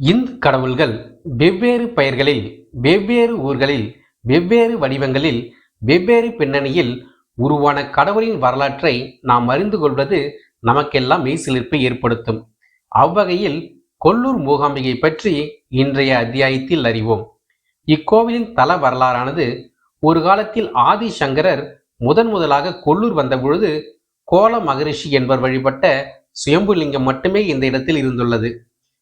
இந்து கடவுள்கள் வெவ்வேறு பெயர்களில் வெவ்வேறு ஊர்களில் வெவ்வேறு வடிவங்களில் வெவ்வேறு பின்னணியில் உருவான கடவுளின் வரலாற்றை நாம் அறிந்து கொள்வது நமக்கெல்லாம் மெய்சிலிர்ப்பை ஏற்படுத்தும். அவ்வகையில் கொல்லூர் மூகாம்பிகை பற்றி இன்றைய அத்தியாயத்தில் அறிவோம். இக்கோவிலின் தல வரலாறானது ஒரு காலத்தில் ஆதிசங்கரர் முதன் முதலாக கொல்லூர் வந்தபொழுது கோல மகரிஷி என்பவர் வழிபட்ட சுயம்புலிங்கம் மட்டுமே இந்த இடத்தில் இருந்துள்ளது.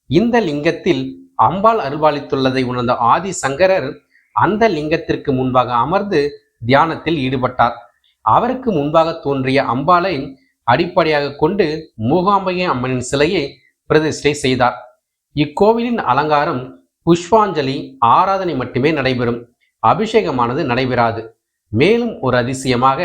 இந்த லிங்கத்தில் அம்பாள் அருள்பாலித்துள்ளதை உணர்ந்த ஆதி சங்கரர் அந்த லிங்கத்திற்கு முன்பாக அமர்ந்து தியானத்தில் ஈடுபட்டார். அவருக்கு முன்பாக தோன்றிய அம்பாளை அடிப்படையாக கொண்டு மூகாம்பிகை அம்மனின் சிலையை பிரதிஷ்டை செய்தார். இக்கோவிலின் அலங்காரம் புஷ்பாஞ்சலி ஆராதனை மட்டுமே நடைபெறும். அபிஷேகமானது நடைபெறாது. மேலும் ஒரு அதிசயமாக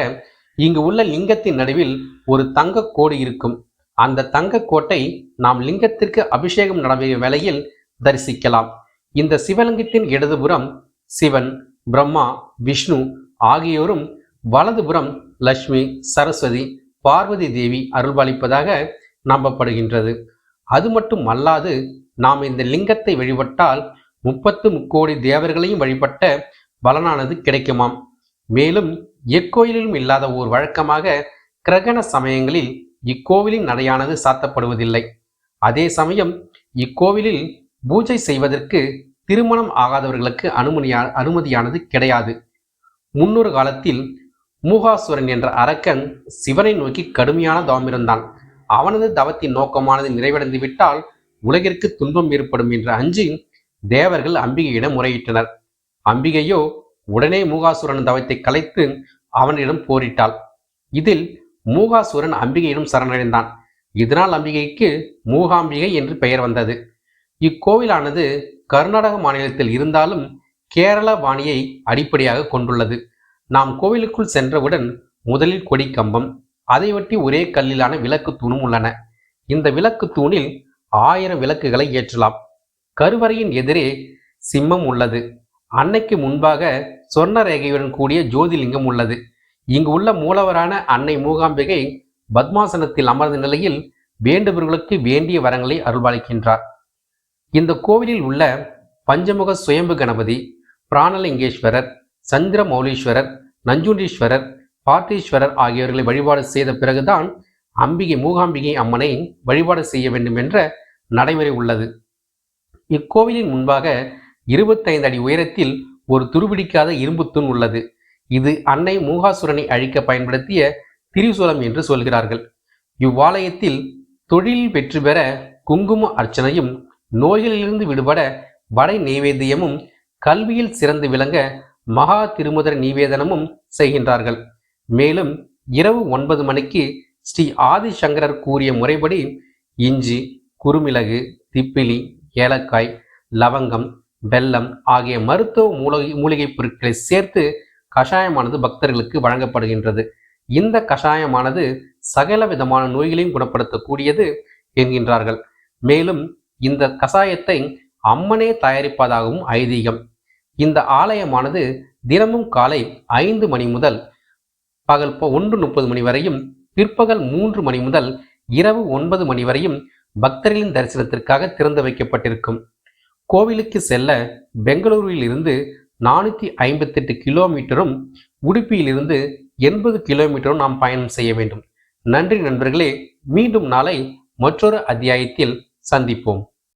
இங்கு உள்ள லிங்கத்தின் நடுவில் ஒரு தங்க கோடு இருக்கும். அந்த தங்க கோட்டை நாம் லிங்கத்திற்கு அபிஷேகம் நடைபெறும் வேளையில் தரிசிக்கலாம். இந்த சிவலிங்கத்தின் இடதுபுறம் சிவன் பிரம்மா விஷ்ணு ஆகியோரும் வலதுபுறம் லட்சுமி சரஸ்வதி பார்வதி தேவி அருள்பாலிப்பதாக நம்பப்படுகின்றது. அது மட்டும் அல்லாது நாம் இந்த லிங்கத்தை வழிபட்டால் முப்பத்து முக்கோடி தேவர்களையும் வழிபட்ட பலனானது கிடைக்குமாம். மேலும் எக்கோயிலும் இல்லாத ஓர் வழக்கமாக கிரகண சமயங்களில் இக்கோவிலின் நடையானது சாத்தப்படுவதில்லை. அதே சமயம் இக்கோவிலில் பூஜை செய்வதற்கு திருமணம் ஆகாதவர்களுக்கு அனுமதியா அனுமதியானது கிடையாது. முன்னொரு காலத்தில் மூகாசுரன் என்ற அரக்கன் சிவனை நோக்கி கடுமையான தவம் இருந்தான். அவனது தவத்தின் நோக்கமானது நிறைவடைந்து விட்டால் உலகிற்கு துன்பம் ஏற்படும் என்று அஞ்சி தேவர்கள் அம்பிகையிடம் முறையிட்டனர். அம்பிகையோ உடனே மூகாசுரன் தவத்தை கலைத்து அவனிடம் போரிட்டாள். இதில் மூகாசுரன் அம்பிகையிடம் சரணடைந்தான். இதனால் அம்பிகைக்கு மூகாம்பிகை என்று பெயர் வந்தது. இக்கோவிலானது கர்நாடக மாநிலத்தில் இருந்தாலும் கேரள பாணியை அடிப்படையாக கொண்டுள்ளது. நாம் கோவிலுக்குள் சென்றவுடன் முதலில் கொடி கம்பம் அதை ஒட்டி ஒரே கல்லிலான விளக்கு தூணும் உள்ளன. இந்த விளக்கு தூணில் ஆயிரம் விளக்குகளை ஏற்றலாம். கருவறையின் எதிரே சிம்மம் உள்ளது. அன்னைக்கு முன்பாக சொர்ண ரேகையுடன் கூடிய ஜோதிலிங்கம் உள்ளது. இங்கு உள்ள மூலவரான அன்னை மூகாம்பிகை பத்மாசனத்தில் அமர்ந்த நிலையில் வேண்டுபவர்களுக்கு வேண்டிய வரங்களை அருள்பாலிக்கின்றார் இந்த கோவிலில் உள்ள பஞ்சமுக சுயம்பு கணபதி பிராணலிங்கேஸ்வரர் சந்திர மௌலீஸ்வரர் நஞ்சுண்டீஸ்வரர் பார்த்தீஸ்வரர் ஆகியோர்களை வழிபாடு செய்த பிறகுதான் அம்பிகை மூகாம்பிகை அம்மனை வழிபாடு செய்ய வேண்டும் என்ற நடைமுறை உள்ளது. இக்கோவிலின் முன்பாக இருபத்தைந்து அடி உயரத்தில் ஒரு துருபிடிக்காத இரும்பு தூண் உள்ளது. இது அன்னை மூகாசுரனை அழிக்க பயன்படுத்திய திரிசூலம் என்று சொல்கிறார்கள். இவ்வாலயத்தில் தொழிலில் வெற்றி பெற குங்கும அர்ச்சனையும் நோய்களிலிருந்து விடுபட வடை நைவேத்தியமும் கல்வியில் சிறந்து விளங்க மகா திருமுதர் நிவேதனமும் செய்கின்றார்கள். மேலும் இரவு ஒன்பது மணிக்கு ஸ்ரீ ஆதிசங்கரர் கூறிய முறைப்படி இஞ்சி குறுமிளகு திப்பிலி ஏலக்காய் லவங்கம் வெல்லம் ஆகிய மருத்துவ மூலிகை மூலிகைப் பொருட்களை சேர்த்து கஷாயமானது பக்தர்களுக்கு வழங்கப்படுகின்றது. இந்த கஷாயமானது சகல விதமான நோய்களையும் குணப்படுத்தக்கூடியது என்கின்றார்கள். மேலும் இந்த கஷாயத்தை அம்மனே தயாரிப்பதாகவும் ஐதீகம். இந்த ஆலயமானது தினமும் காலை ஐந்து மணி முதல் பகல் ஒன்று முப்பது மணி வரையும் பிற்பகல் மூன்று மணி முதல் இரவு ஒன்பது மணி வரையும் பக்தர்களின் தரிசனத்திற்காக திறந்து வைக்கப்பட்டிருக்கும். கோவிலுக்கு செல்ல பெங்களூருவில் இருந்து நானூற்றி ஐம்பத்தெட்டு கிலோமீட்டரும் உடுப்பியிலிருந்து எண்பது கிலோமீட்டரும் நாம் பயணம் செய்ய வேண்டும். நன்றி நண்பர்களே மீண்டும் நாளை மற்றொரு அத்தியாயத்தில் சந்திப்போம்.